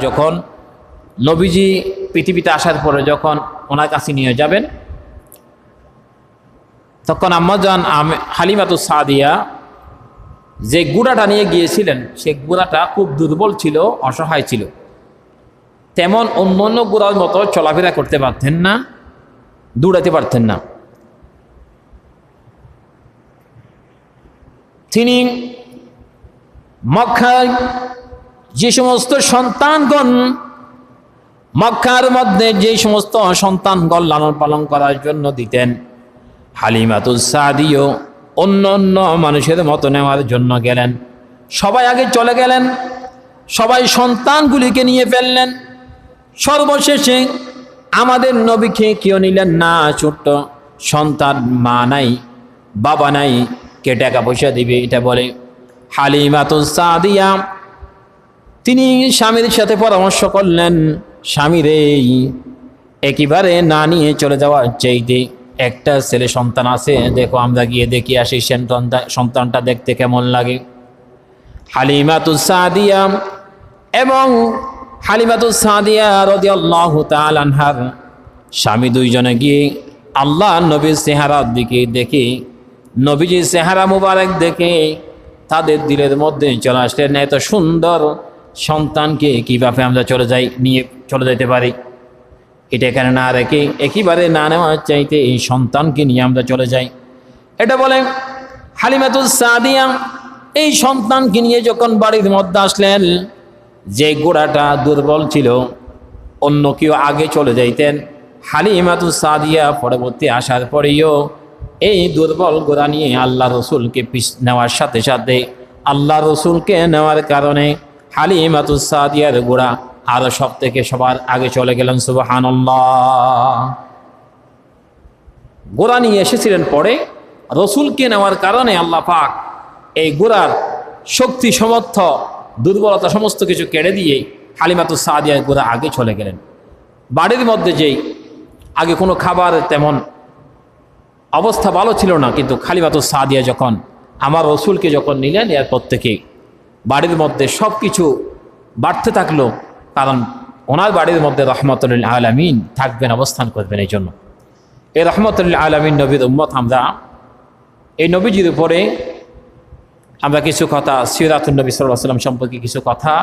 যখন নবীজি পৃথিবীতে আসার পরে যখন ওনার কাছে নিয়ে যাবেন, তখন আম্মাজান আম- হালিমাতু সাদিয়া যে গুড়াটা নিয়ে গিয়েছিলেন, সে গুড়াটা খুব দুর্বল ছিল, অসহায় ছিল। তেমন অন্য গুড়ার মতো চলাফেরা করতে পারতেন না, দৌড়াতে পারতেন না। তিনি মক্কায় যে সমস্ত সন্তানগণ মক্কার মধ্যে যে সমস্ত সন্তানগণ লালন পালন করার জন্য দিতেন, হালিমাতুল সাদিও অন্য অন্য মানুষের মতো নেওয়ার জন্য গেলেন। সবাই আগে চলে গেলেন, সবাই সন্তানগুলিকে নিয়ে ফেললেন। সর্বশেষে আমাদের নবীকে কেউ নিলেন না, ছোট্ট সন্তান মা নাই, বাবা নাই, কে টাকা পয়সা দিবে এটা বলে, হালিমাতুল সাদিয়া তিনি স্বামীর সাথে পরামর্শ করলেন স্বামী রে একেবারে না নিয়ে চলে যাওয়ার চাইতে একটা ছেলে সন্তান আছে। দেখো, আমরা গিয়ে দেখি আসি সন্তানটা- সন্তানটা দেখতে কেমন লাগে। হালিমাতুল সাদিয়া এবং তাআলা আনহার স্বামী দুইজনে গিয়ে আল্লাহ নবীর চেহারার দিকে দেখে, নবীজির চেহারা মুবারক দেখে তাদের দিলের মধ্যে চলে আসলেন, এত সুন্দর সন্তানকে কীভাবে আমরা চলে যাই, নিয়ে চলে যেতে পারি? এটা এখানে না রেখে একেবারে না নেওয়ার চাইতে এই সন্তানকে নিয়ে আমরা চলে যাই। এটা বলে, হালিমাতুল সাদিয়া, এই সন্তানকে নিয়ে যখন বাড়ির মধ্যে আসলেন, যে গোড়াটা দুর্বল ছিল, অন্য কেউ আগে চলে যাইতেন, হালিমাতুল সাদিয়া পরবর্তী আসার পরেও এই দুর্বল গোড়া নিয়ে আল্লাহ রসুলকে পিস, নেওয়ার সাথে সাথে আল্লাহ রসুলকে নেওয়ার কারণে হালিমাতুল সাদিয়ার গোড়া আরও সব থেকে সবার আগে চলে গেলেন সুবাহান্লাহ গোড়া নিয়ে এসেছিলেন পরে রসুলকে নেওয়ার কারণে আল্লাহ পাক এই গোড়ার শক্তি সমর্থ দুর্বলতা সমস্ত কিছু কেড়ে দিয়ে হালিমাতুল সাদিয়ার গোড়া আগে চলে গেলেন। বাড়ির মধ্যে যেই আগে কোনো খাবার তেমন অবস্থা ভালো ছিল না, কিন্তু খালিমাতুল সাদিয়া যখন, আমার রসুলকে যখন নিলেন, এরপর থেকে বাড়ির মধ্যে সব কিছু বাড়তে থাকল, কারণ ওনার বাড়ির মধ্যে রহমতুল আলমিন থাকবেন, অবস্থান করবেন এই জন্য। এই রহমতুল্লাহ আলমিন নবীর উম্মত আমরা, এই নবীজির উপরে আমরা কিছু কথা সিরাতুল নবী সাল্লাহ সাল্লাম সম্পর্কে কিছু কথা